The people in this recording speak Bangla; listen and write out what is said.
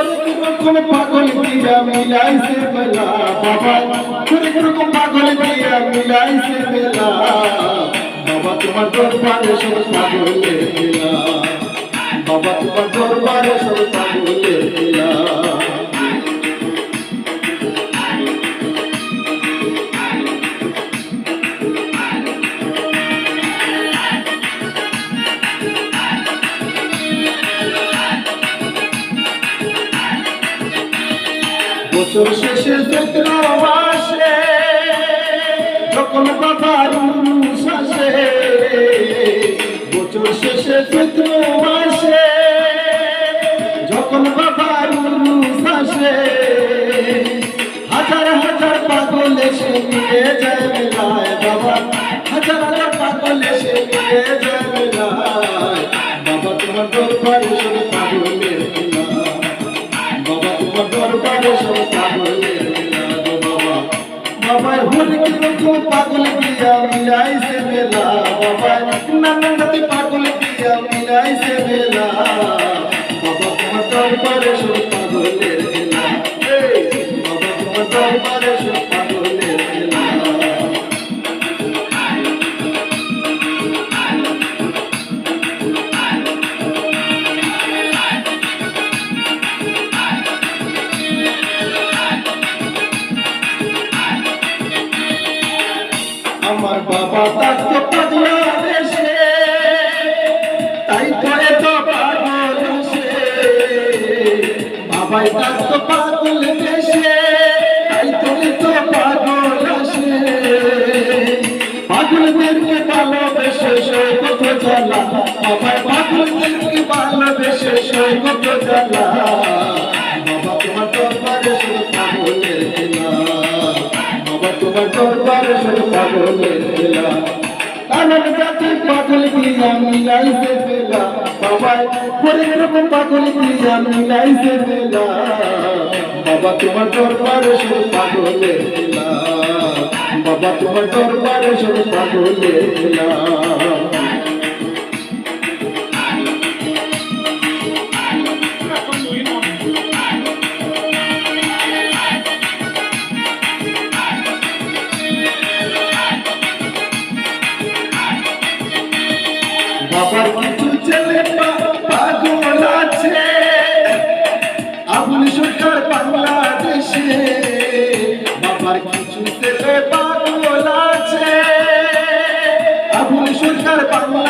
गुरु को पागल दिया मिलाई से मिला बाबा गुरु गुरु को पागल दिया मिलाई से मिला बाबा तुम्हार दरबार सब पागल मिला बाबा तुम्हार दरबार सब पागल मिला বছর শেষে চৈত্র মাসে যখন বাবার শাসে বছর শেষে চৈত্র মাসে যখন পাগল দিয়া মিলাইছে মেলা বাবা নানান জাতি পাগল দিয়া মিলাইছে মেলা বাবা তোমার দরবারে সব পাগলের এই, বাবা তোমার দরবারে সব পাগলদেরকে ভালোবেসে সই কত জ্বালা। বাবাই পাগলদেরকে ভালোবেসে সই কত জ্বালা। বাবা, তোমার দরবারে শুধু পাগলের বাবা, তোমার দরবারে শুধু পাগলের কারণ জাতি পাগল দিয়া মিলাইছে ফেলা বাবা পাগল তোমার দরবারে শুধু পাগলের খেলা বাবা তোমার দরবারে বাবার কিছু ছেলে পাগল আছে। আবুল সরকার বাংলাদেশে বাবার কিছু আছে আবুল সরকার বাংলাদেশে